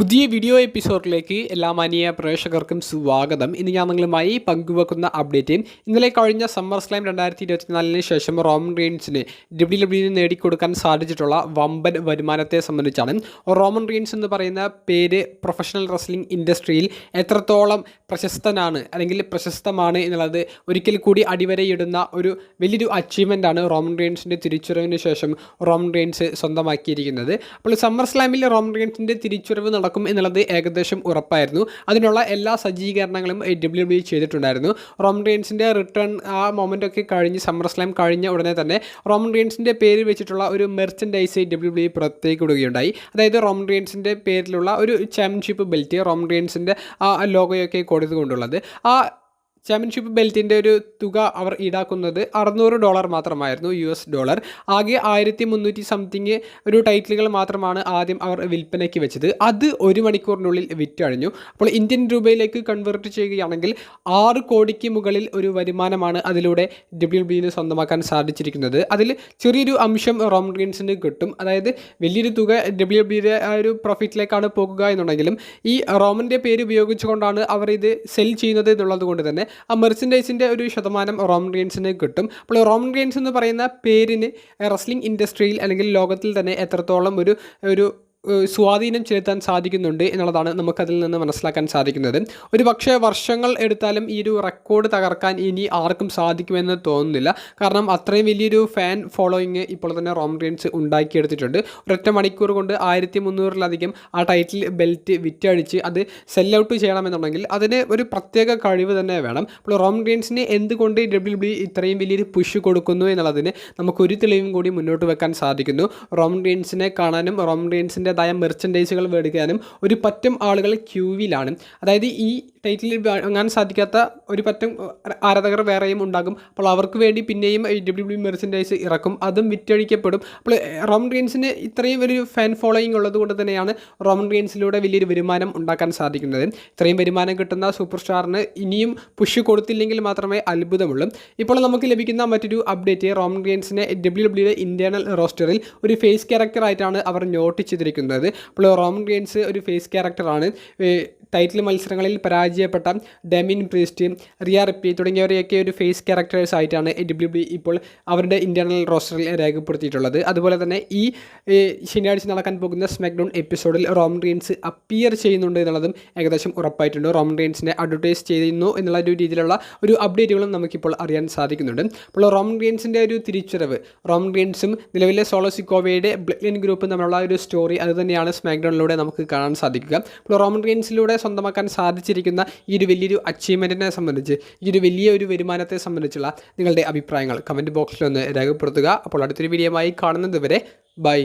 പുതിയ വീഡിയോ എപ്പിസോഡിലേക്ക് എല്ലാ മാനിയ പ്രേക്ഷകർക്കും സ്വാഗതം. ഇന്ന് ഞാൻ നിങ്ങളുമായി പങ്കുവെക്കുന്ന അപ്ഡേറ്റ് ഇന്നലെ കഴിഞ്ഞ സമ്മർ സ്ലാം രണ്ടായിരത്തി ഇരുപത്തിനാലിന് ശേഷം റോമൻ റീൻസിന് ഡബ്ല്യു ഡബ്ല്യു നേടിക്കൊടുക്കാൻ സാധിച്ചിട്ടുള്ള വമ്പൻ വരുമാനത്തെ സംബന്ധിച്ചാണ്. റോമൻ റീൻസ് എന്ന് പറയുന്ന പേര് പ്രൊഫഷണൽ റെസ്ലിംഗ് ഇൻഡസ്ട്രിയിൽ എത്രത്തോളം പ്രശസ്തനാണ് അല്ലെങ്കിൽ പ്രശസ്തമാണ് എന്നുള്ളത് ഒരിക്കൽ കൂടി അടിവരയിടുന്ന ഒരു വലിയൊരു അച്ചീവ്മെന്റ് ആണ് റോമൻ റീൻസിന്റെ തിരിച്ചുവരവിന് ശേഷം റോമൻ റീൻസ് സ്വന്തമാക്കിയിരിക്കുന്നത്. അപ്പോൾ സമ്മർ സ്ലാമിൽ റോമൻ റീൻസിന്റെ തിരിച്ചുവരവ് നടക്കും എന്നുള്ളത് ഏകദേശം ഉറപ്പായിരുന്നു. അതിനുള്ള എല്ലാ സജ്ജീകരണങ്ങളും ഡബ്ല്യു ഡബ്ല്യു ചെയ്തിട്ടുണ്ടായിരുന്നു. റോമൻ റീൻസിന്റെ റിട്ടേൺ ആ മൊമെന്റ് ഒക്കെ കഴിഞ്ഞ് സമ്മർ സ്ലാം കഴിഞ്ഞ ഉടനെ തന്നെ റോമൻ റീൻസിന്റെ പേര് വെച്ചിട്ടുള്ള ഒരു മെർച്ചൻഡൈസ് ഡബ്ല്യു ഡബ്ല്യു പുറത്തേക്ക് വിടുകയുണ്ടായി അതായത് റോമൻ റീൻസിന്റെ പേരിലുള്ള ഒരു ചാമ്പ്യൻഷിപ്പ് ബെൽറ്റ് റോമൻ റീൻസിന്റെ ആ ലോഗോയൊക്കെ കൊടുത്തുകൊണ്ടുള്ളത്. ആ ചാമ്പ്യൻഷിപ്പ് ബെൽറ്റിന്റെ ഒരു തുക അവർ ഈടാക്കുന്നത് അറുന്നൂറ് ഡോളർ മാത്രമായിരുന്നു യു എസ് ഡോളർ ആകെ ആയിരത്തി മുന്നൂറ്റി സംതിങ് ഒരു ടൈറ്റിലുകൾ മാത്രമാണ് ആദ്യം അവർ വിൽപ്പനയ്ക്ക് വെച്ചത്. അത് ഒരു മണിക്കൂറിനുള്ളിൽ വിറ്റഴിഞ്ഞു. അപ്പോൾ ഇന്ത്യൻ രൂപയിലേക്ക് കൺവേർട്ട് ചെയ്യുകയാണെങ്കിൽ ആറ് കോടിക്ക് മുകളിൽ ഒരു വരുമാനമാണ് അതിലൂടെ ഡബ്ല്യു ഡബ്ല്യുവിന് സ്വന്തമാക്കാൻ സാധിച്ചിരിക്കുന്നത്. അതിൽ ചെറിയൊരു അംശം റീൻസിന് കിട്ടും. അതായത് വലിയൊരു തുക ഡബ്ല്യു ഡബ്ല്യുടെ ആ ഒരു പ്രോഫിറ്റിലേക്കാണ് പോകുക എന്നുണ്ടെങ്കിലും ഈ റോമന്റെ പേര് ഉപയോഗിച്ചുകൊണ്ടാണ് അവർ ഇത് സെൽ ചെയ്യുന്നത് എന്നുള്ളത് കൊണ്ട് തന്നെ മെർച്ചൻഡൈസിന്റെ ഒരു ശതമാനം റോമൻ റീൻസിന് കിട്ടും. അപ്പോൾ റോമൻ റീൻസ് എന്ന് പറയുന്ന പേരിന് റെസ്ലിംഗ് ഇൻഡസ്ട്രിയിൽ അല്ലെങ്കിൽ ലോകത്തിൽ തന്നെ എത്രത്തോളം ഒരു ഒരു സ്വാധീനം ചെലുത്താൻ സാധിക്കുന്നുണ്ട് എന്നുള്ളതാണ് നമുക്കതിൽ നിന്ന് മനസ്സിലാക്കാൻ സാധിക്കുന്നത്. ഒരു പക്ഷേ വർഷങ്ങൾ എടുത്താലും ഈ ഒരു റെക്കോർഡ് തകർക്കാൻ ഇനി ആർക്കും സാധിക്കുമെന്ന് തോന്നുന്നില്ല. കാരണം അത്രയും വലിയൊരു ഫാൻ ഫോളോയിങ് ഇപ്പോൾ തന്നെ റോം റീൻസ് ഉണ്ടാക്കിയെടുത്തിട്ടുണ്ട്. ഒരൊറ്റ മണിക്കൂർ കൊണ്ട് ആയിരത്തി മുന്നൂറിലധികം ആ ടൈറ്റിൽ ബെൽറ്റ് വിറ്റഴിച്ച് അത് സെൽ ഔട്ട് ചെയ്യണമെന്നുണ്ടെങ്കിൽ അതിന് ഒരു പ്രത്യേക കഴിവ് തന്നെ വേണം. അപ്പോൾ റോം റീൻസിന് എന്തുകൊണ്ട് ഡബ്ല്യു ബി ഇത്രയും വലിയൊരു പുഷ് കൊടുക്കുന്നു എന്നുള്ളതിന് നമുക്കൊരു തെളിവും കൂടി മുന്നോട്ട് വെക്കാൻ സാധിക്കുന്നു. റോം റീൻസിനെ കാണാനും റോം റീൻസിന്റെ അതിന്റെതായ മെർച്ചൻഡൈസുകൾ മേടിക്കാനും ഒരു പറ്റം ആളുകൾ ക്യൂവിലാണ് അതായത് ഈ ടൈറ്റിൽ വാങ്ങാൻ സാധിക്കാത്ത ഒരു പറ്റം ആരാധകർ വേറെയും ഉണ്ടാകും. അപ്പോൾ അവർക്ക് വേണ്ടി പിന്നെയും ഡബ്ല്യു ഡബ്ല്യു മെർച്ചൻഡൈസ് ഇറക്കും. അതും വിറ്റഴിക്കപ്പെടും. അപ്പോൾ റോമൻ റീൻസിന് ഇത്രയും ഒരു ഫാൻ ഫോളോയിങ് ഉള്ളത് കൊണ്ട് തന്നെയാണ് റോമൻ റീൻസിലൂടെ വലിയൊരു വരുമാനം ഉണ്ടാക്കാൻ സാധിക്കുന്നത്. ഇത്രയും വരുമാനം കിട്ടുന്ന സൂപ്പർ സ്റ്റാറിന് ഇനിയും പുഷ് കൊടുത്തില്ലെങ്കിൽ മാത്രമേ അത്ഭുതമുള്ളൂ. ഇപ്പോൾ നമുക്ക് ലഭിക്കുന്ന മറ്റൊരു അപ്ഡേറ്റ് റോമൻ റീൻസിനെ ഡബ്ല്യു ഡബ്ല്യു ഇന്റേണൽ റോസ്റ്ററിൽ ഒരു ഫേസ് ക്യാരക്ടറായിട്ടാണ് അവർ നോട്ട് ചെയ്തിരിക്കുന്നത്. അപ്പോൾ റോമൻ റീൻസ് ഒരു ഫേസ് ക്യാരക്ടറാണ്. ടൈറ്റിൽ മത്സരങ്ങളിൽ പരാജയപ്പെട്ട ഡെമിൻ പ്രീസ്റ്റ് റിയ റിപ്പി തുടങ്ങിയവരെയൊക്കെ ഒരു ഫേസ് ക്യാരക്ടേഴ്സ് ആയിട്ടാണ് ഡബ്ല്യു ബി ഇപ്പോൾ അവരുടെ ഇന്റേണൽ റോസ്റ്ററിൽ രേഖപ്പെടുത്തിയിട്ടുള്ളത്. അതുപോലെ തന്നെ ഈ ശനിയാഴ്ച നടക്കാൻ പോകുന്ന സ്മാക്ഡൗൺ എപ്പിസോഡിൽ റോമൻ റീൻസ് അപ്പിയർ ചെയ്യുന്നുണ്ട് എന്നുള്ളതും ഏകദേശം ഉറപ്പായിട്ടുണ്ട്. റോമൻ റീൻസിനെ അഡ്വർടൈസ് ചെയ്യുന്നു എന്നുള്ള ഒരു രീതിയിലുള്ള ഒരു അപ്ഡേറ്റുകളും നമുക്കിപ്പോൾ അറിയാൻ സാധിക്കുന്നുണ്ട്. അപ്പോൾ റോമൻ റീൻസിന്റെ ഒരു തിരിച്ചറിവ് റോമൻ റീൻസും നിലവിലെ സോളോ സിക്കോവയുടെ ബ്ലഡ് ഗ്രൂപ്പും തമ്മിലുള്ള ഒരു സ്റ്റോറി അതുതന്നെയാണ് സ്മാക്ഡൗണിലൂടെ നമുക്ക് കാണാൻ സാധിക്കുക. അപ്പോൾ റോമൻ റീൻസിലൂടെ സ്വന്തമാക്കാൻ സാധിച്ചിരിക്കുന്ന ഈ ഒരു വലിയൊരു അച്ചീവ്മെന്റിനെ സംബന്ധിച്ച് ഈ ഒരു വലിയ ഒരു വരുമാനത്തെ സംബന്ധിച്ചുള്ള നിങ്ങളുടെ അഭിപ്രായങ്ങൾ കമന്റ് ബോക്സിൽ ഒന്ന് രേഖപ്പെടുത്തുക. അപ്പോൾ അടുത്തൊരു ആയി കാണുന്നത് വരെ ബൈ